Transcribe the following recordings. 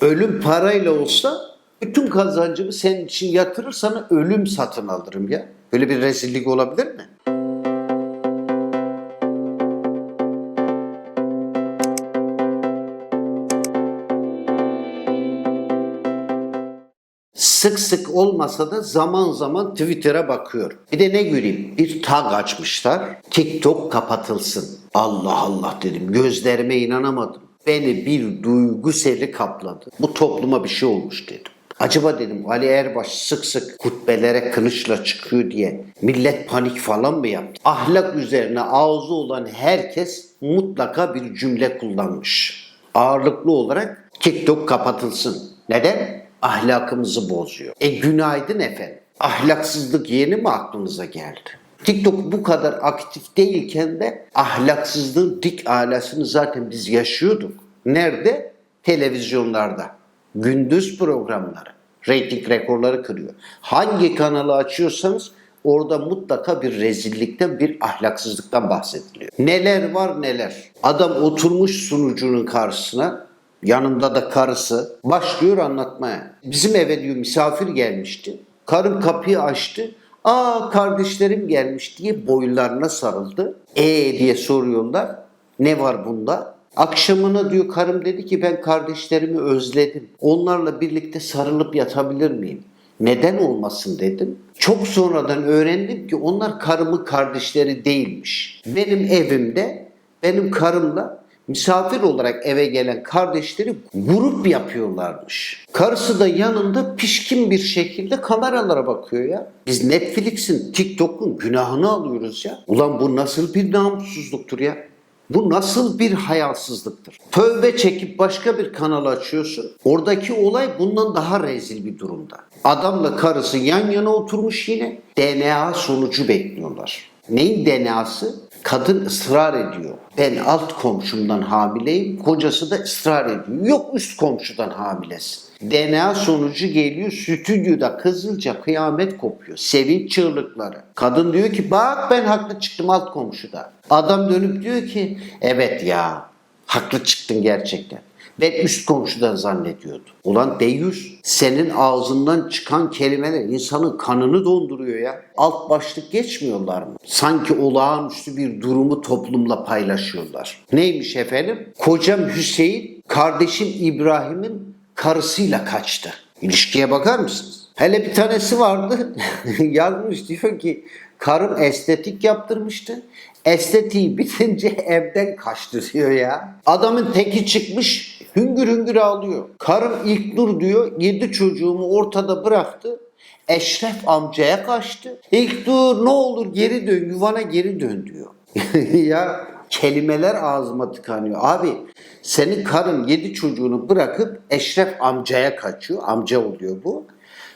Ölüm parayla olsa bütün kazancımı senin için yatırır sana ölüm satın alırım ya. Böyle bir rezillik olabilir mi? Sık sık olmasa da zaman zaman Twitter'a bakıyorum. Bir de ne göreyim? Bir tag açmışlar. TikTok kapatılsın. Allah Allah dedim. Gözlerime inanamadım. Beni bir duygu seli kapladı. Bu topluma bir şey olmuş dedim. Acaba dedim Ali Erbaş sık sık hutbelere kılıçla çıkıyor diye millet panik falan mı yaptı? Ahlak üzerine ağzı olan herkes mutlaka bir cümle kullanmış. Ağırlıklı olarak TikTok kapatılsın. Neden? Ahlakımızı bozuyor. E günaydın efendim. Ahlaksızlık yeni mi aklınıza geldi? TikTok bu kadar aktif değilken de ahlaksızlığın dik alasını zaten biz yaşıyorduk. Nerede? Televizyonlarda. Gündüz programları. Rating rekorları kırıyor. Hangi kanalı açıyorsanız orada mutlaka bir rezillikten, bir ahlaksızlıktan bahsediliyor. Neler var neler. Adam oturmuş sunucunun karşısına Yanında da karısı başlıyor anlatmaya. Bizim eve diyor misafir gelmişti. Karım kapıyı açtı. Aa kardeşlerim gelmiş diye boylarına sarıldı. E diye soruyorlar. Ne var bunda? Akşamına diyor karım dedi ki ben kardeşlerimi özledim. Onlarla birlikte sarılıp yatabilir miyim? Neden olmasın dedim. Çok sonradan öğrendim ki onlar karımın kardeşleri değilmiş. Benim evimde benim karımla misafir olarak eve gelen kardeşleri grup yapıyorlarmış. Karısı da yanında pişkin bir şekilde kameralara bakıyor ya. Biz Netflix'in, TikTok'un günahını alıyoruz ya. Ulan bu nasıl bir namussuzluktur ya? Bu nasıl bir hayasızlıktır? Tövbe çekip başka bir kanal açıyorsun. Oradaki olay bundan daha rezil bir durumda. Adamla karısı yan yana oturmuş yine. DNA sonucu bekliyorlar. Neyin DNA'sı? Kadın ısrar ediyor. Ben alt komşumdan hamileyim. Kocası da ısrar ediyor. Yok üst komşudan hamilesin. DNA sonucu geliyor. Stüdyoda kızılca kıyamet kopuyor. Sevinç çığlıkları. Kadın diyor ki bak ben haklı çıktım alt komşuda. Adam dönüp diyor ki evet ya haklı çıktın gerçekten. Ben üst komşudan zannediyordum. Ulan deyyus senin ağzından çıkan kelimeler insanın kanını donduruyor ya. Alt başlık geçmiyorlar mı? Sanki olağanüstü bir durumu toplumla paylaşıyorlar. Neymiş efendim? Kocam Hüseyin, kardeşim İbrahim'in karısıyla kaçtı. İlişkiye bakar mısınız? Hele bir tanesi vardı yazmış diyor ki karım estetik yaptırmıştı. Estetiği bitince evden kaçtı diyor ya. Adamın teki çıkmış hüngür hüngür ağlıyor. Karım ilk dur diyor yedi çocuğumu ortada bıraktı. Eşref amcaya kaçtı. İlk dur ne olur geri dön yuvana geri dön diyor. ya kelimeler ağzıma tıkanıyor. Abi senin karın yedi çocuğunu bırakıp Eşref amcaya kaçıyor. Amca oluyor bu.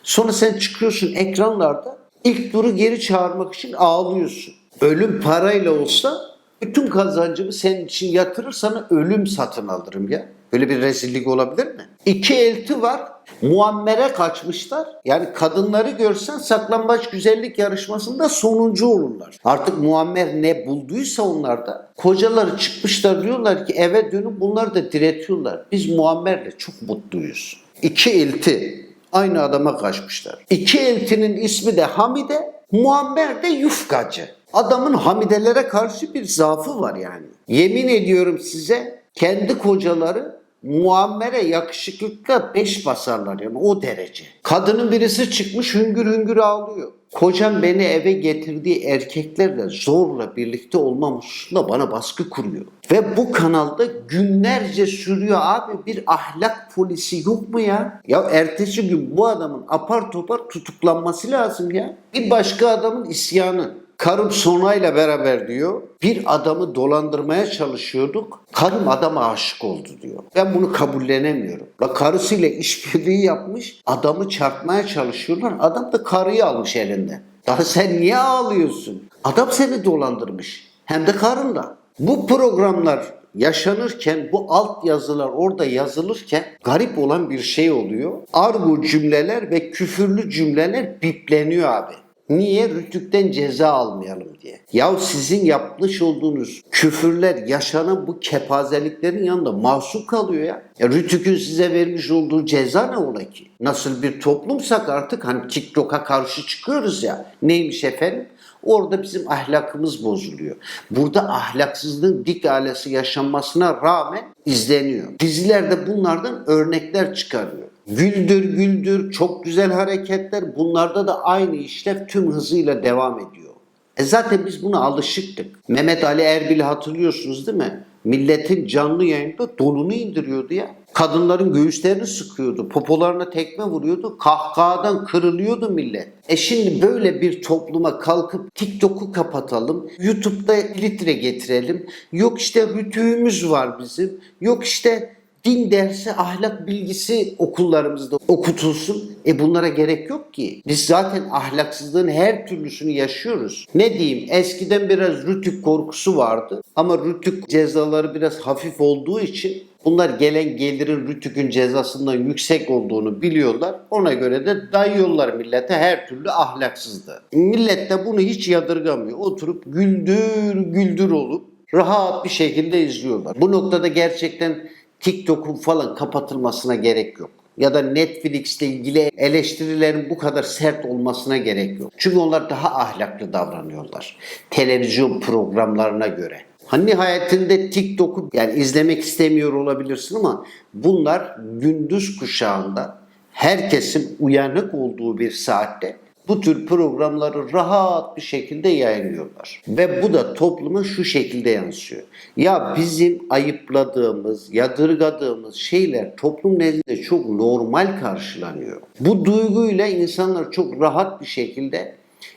Sonra sen çıkıyorsun ekranlarda ilk duru geri çağırmak için ağlıyorsun. Ölüm parayla olsa bütün kazancımı senin için yatırır sana ölüm satın alırım ya. Böyle bir rezillik olabilir mi? İki elti var. Muammer'e kaçmışlar. Yani kadınları görsen saklambaç güzellik yarışmasında sonuncu olurlar. Artık Muammer ne bulduysa onlarda. Kocaları çıkmışlar diyorlar ki eve dönüp bunları da diretiyorlar. Biz Muammer'le çok mutluyuz. İki elti aynı adama kaçmışlar. İki eltinin ismi de Hamide, Muammer de Yufkacı. Adamın Hamidelere karşı bir zaafı var yani. Yemin ediyorum size kendi kocaları Muammer'e yakışıklıkla beş basarlar yani o derece. Kadının birisi çıkmış hüngür hüngür ağlıyor. Kocam beni eve getirdiği erkeklerle zorla birlikte olmam hususunda bana baskı kuruyor. Ve bu kanalda günlerce sürüyor abi bir ahlak polisi yok mu ya? Ya ertesi gün bu adamın apar topar tutuklanması lazım ya. Bir başka adamın isyanı. Karım Sonay'la beraber diyor. Bir adamı dolandırmaya çalışıyorduk. Karım adama aşık oldu diyor. Ben bunu kabullenemiyorum. La karısıyla işbirliği yapmış. Adamı çarpmaya çalışıyorlar. Adam da karıyı almış elinden. Daha sen niye ağlıyorsun? Adam seni dolandırmış. Hem de karınla. Bu programlar yaşanırken bu alt yazılar orada yazılırken garip olan bir şey oluyor. Argo cümleler ve küfürlü cümleler bipleniyor abi. Niye? Rütükten ceza almayalım diye. Ya sizin yapmış olduğunuz küfürler yaşanan bu kepazeliklerin yanında mahsur kalıyor ya. ya Rütük'ün size vermiş olduğu ceza ne ola ki? Nasıl bir toplumsak artık hani TikTok'a karşı çıkıyoruz ya. Neymiş efendim? Orada bizim ahlakımız bozuluyor. Burada ahlaksızlığın dik alesi yaşanmasına rağmen izleniyor. Dizilerde bunlardan örnekler çıkarıyor. Güldür güldür çok güzel hareketler bunlarda da aynı işlev tüm hızıyla devam ediyor. E zaten biz buna alışıktık. Mehmet Ali Erbil'i hatırlıyorsunuz değil mi? Milletin canlı yayında donunu indiriyordu ya. Kadınların göğüslerini sıkıyordu. Popolarına tekme vuruyordu. Kahkahadan kırılıyordu millet. E şimdi böyle bir topluma kalkıp TikTok'u kapatalım. YouTube'da litre getirelim. Yok işte rütüğümüz var bizim. Yok işte din dersi, ahlak bilgisi okullarımızda okutulsun. E bunlara gerek yok ki. Biz zaten ahlaksızlığın her türlüsünü yaşıyoruz. Ne diyeyim eskiden biraz rütük korkusu vardı ama rütük cezaları biraz hafif olduğu için bunlar gelen gelirin rütükün cezasından yüksek olduğunu biliyorlar. Ona göre de dayıyorlar millete her türlü ahlaksızlığı. Millet de bunu hiç yadırgamıyor. Oturup güldür güldür olup rahat bir şekilde izliyorlar. Bu noktada gerçekten TikTok'un falan kapatılmasına gerek yok. Ya da Netflix'te ilgili eleştirilerin bu kadar sert olmasına gerek yok. Çünkü onlar daha ahlaklı davranıyorlar. Televizyon programlarına göre. Hani nihayetinde TikTok'u yani izlemek istemiyor olabilirsin ama bunlar gündüz kuşağında herkesin uyanık olduğu bir saatte bu tür programları rahat bir şekilde yayınlıyorlar. Ve bu da topluma şu şekilde yansıyor. Ya bizim ayıpladığımız, yadırgadığımız şeyler toplum nezdinde çok normal karşılanıyor. Bu duyguyla insanlar çok rahat bir şekilde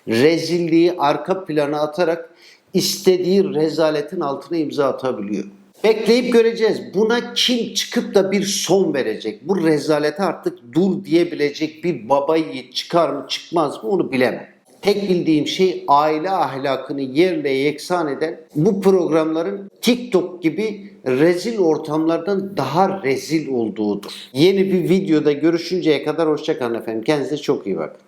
rezilliği arka plana atarak istediği rezaletin altına imza atabiliyor. Bekleyip göreceğiz. Buna kim çıkıp da bir son verecek? Bu rezalete artık dur diyebilecek bir baba yiğit çıkar mı çıkmaz mı onu bilemem. Tek bildiğim şey aile ahlakını yerle yeksan eden bu programların TikTok gibi rezil ortamlardan daha rezil olduğudur. Yeni bir videoda görüşünceye kadar hoşçakalın efendim. Kendinize çok iyi bakın.